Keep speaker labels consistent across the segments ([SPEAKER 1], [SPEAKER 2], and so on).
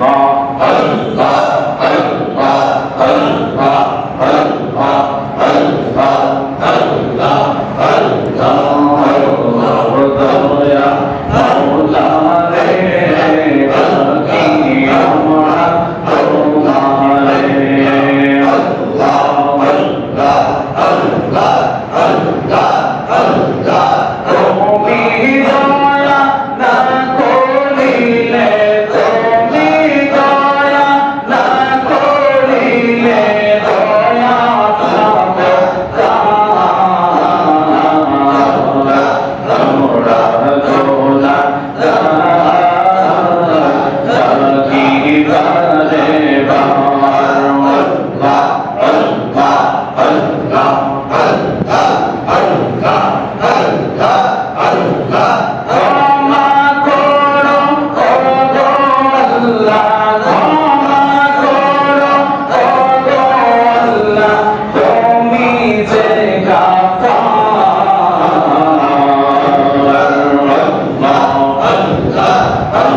[SPEAKER 1] Nó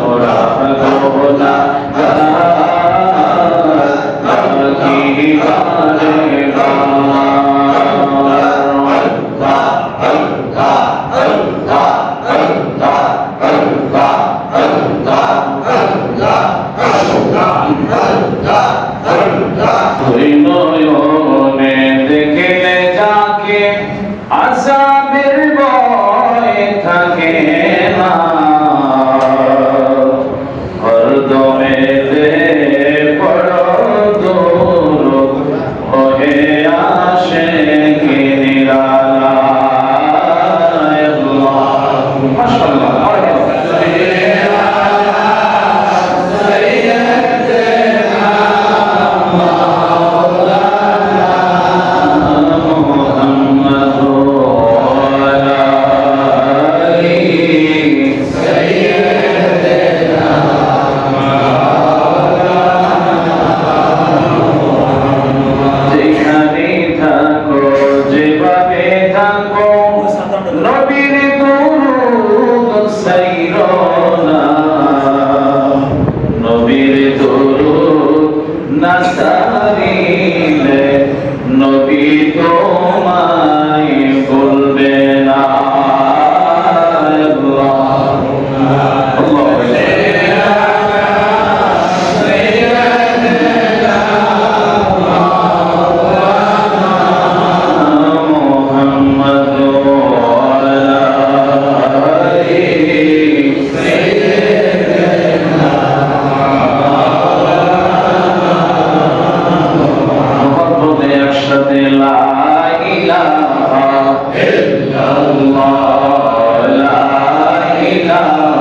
[SPEAKER 1] ওরা لا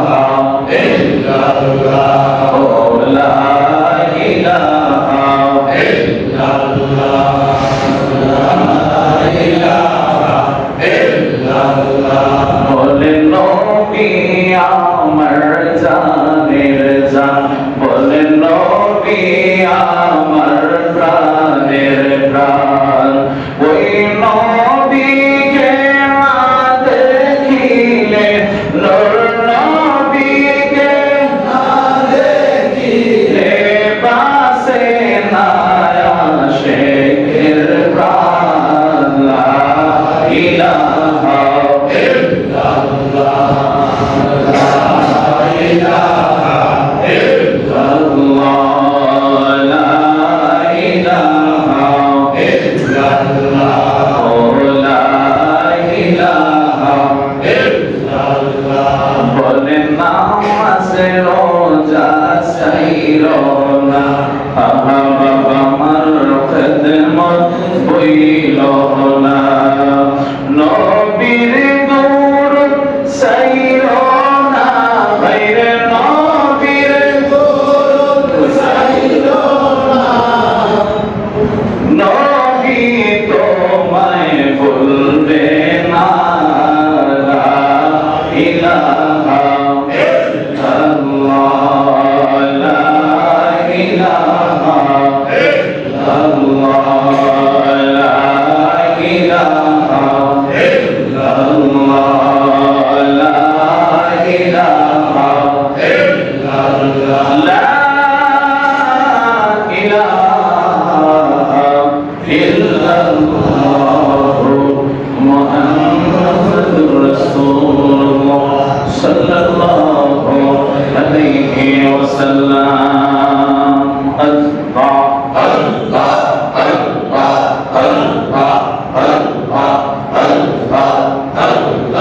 [SPEAKER 1] না আমার খেদমত বইল না। নবীর দূর সাইর না বাইরে নবীর দূর সাইর না। নবী তোমায় বলবে না আল্লাহ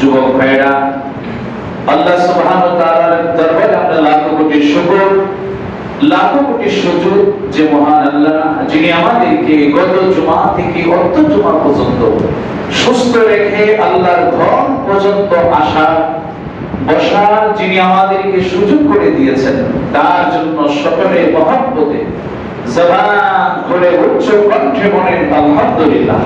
[SPEAKER 1] যুবক ভাইরা আল্লাহ সুবহানাহু ওয়া তাআলার দরবারে আমরা কোটি শুকর কোটি সুযোগ যে মহান আল্লাহ, যিনি আমাদেরকে গত জুমা থেকে অর্থ জুমা পর্যন্ত সুস্থ রেখে আল্লাহর ঘর পর্যন্ত আসার বসার যিনি আমাদেরকে সুযোগ করে দিয়েছেন, তার জন্য সকলে মহাব্বতে জবান করে উচ্চ কণ্ঠে বলেন আলহামদুলিল্লাহ।